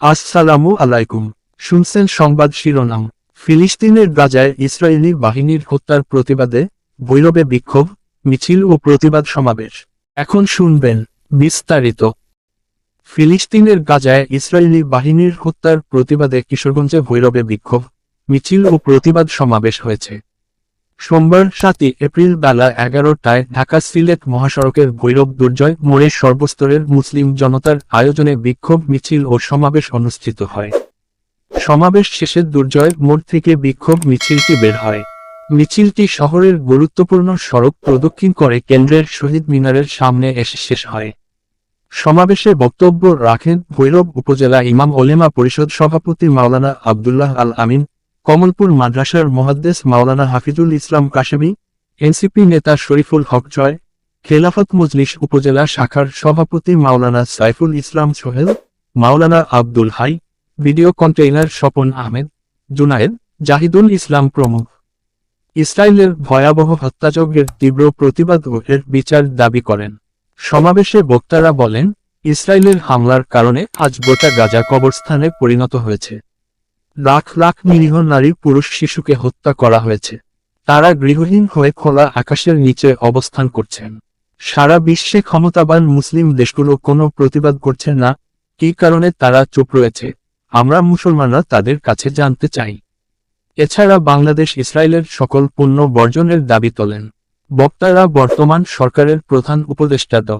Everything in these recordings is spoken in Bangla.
আসসালামু আলাইকুম। শুনছেন সংবাদ শিরোনাম। ফিলিস্তিনের গাজায় ইসরায়েলি বাহিনীর হত্যার প্রতিবাদে ভৈরবে বিক্ষোভ, মিছিল ও প্রতিবাদ সমাবেশ। এখন শুনবেন বিস্তারিত। ফিলিস্তিনের গাজায় ইসরায়েলি বাহিনীর হত্যার প্রতিবাদে কিশোরগঞ্জে ভৈরবে বিক্ষোভ, মিছিল ও প্রতিবাদ সমাবেশ হয়েছে। সোমবার সাতই এপ্রিল বেলা এগারোটায় ঢাকা সিলেট মহাসড়কের ভৈরব দুর্জয় মোড়ে সর্বস্তরের মুসলিম জনতার আয়োজনে বিক্ষোভ, মিছিল ও সমাবেশ অনুষ্ঠিত হয়। সমাবেশ শেষে দুর্জয় মোড় থেকে বিক্ষোভ, মিছিলটি বের হয়। মিছিলটি শহরের গুরুত্বপূর্ণ সড়ক প্রদক্ষিণ করে কেন্দ্রের শহীদ মিনারের সামনে এসে শেষ হয়। সমাবেশে বক্তব্য রাখেন ভৈরব উপজেলা ইমাম ওলেমা পরিষদ সভাপতি মাওলানা আবদুল্লাহ আল আমিন কমলপুর মাদ্রাসার মহাদ্দেশ মাওলানা হাফিজুল ইসলাম কাশেমি, এনসিপি নেতা শরীফুল হক জয়, খেলাফত মজলিস উপজেলা শাখার সভাপতি মাওলানা সাইফুল ইসলাম সোহেল, মাওলানা আব্দুল হাই, ভিডিও কন্টেইনার স্বপন আহমেদ, জুনায়েদ জাহিদুল ইসলাম প্রমুখ। ইসরায়েলের ভয়াবহ হত্যাযজ্ঞের তীব্র প্রতিবাদ ও এর বিচার দাবি করেন। সমাবেশে বক্তারা বলেন, ইসরায়েলের হামলার কারণে আজ গোটা গাজা কবরস্থানে পরিণত হয়েছে। লাখ লাখ নিরীহ নারী পুরুষ শিশুকে হত্যা করা হয়েছে। তারা গৃহহীন হয়ে খোলা আকাশের নিচে অবস্থান করছেন। সারা বিশ্বে ক্ষমতাবান মুসলিম দেশগুলো কোনো প্রতিবাদ করছে না কী কারণে তারা চুপ রয়েছে। আমরা মুসলমানরা তাদের কাছে জানতে চাই। এছাড়া বাংলাদেশ ইসরায়েলের সকল পণ্য বর্জনের দাবি তোলেন। বক্তারা বর্তমান সরকারের প্রধান উপদেষ্টা ড।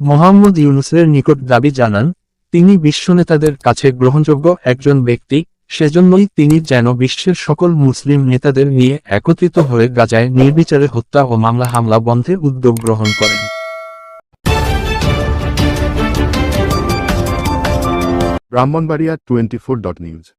মোহাম্মদ ইউনুসের নিকট দাবি জানান, তিনি বিশ্বনেতাদের কাছে গ্রহণযোগ্য একজন ব্যক্তি সেজন্যই তিনি যেন বিশ্বের সকল মুসলিম নেতাদের নিয়ে একত্রিত হয়ে গাজায় নির্বিচারে হত্যা ও মামলা হামলা বন্ধে উদ্যোগ গ্রহণ করেন। Brahmanbaria twenty four dot news.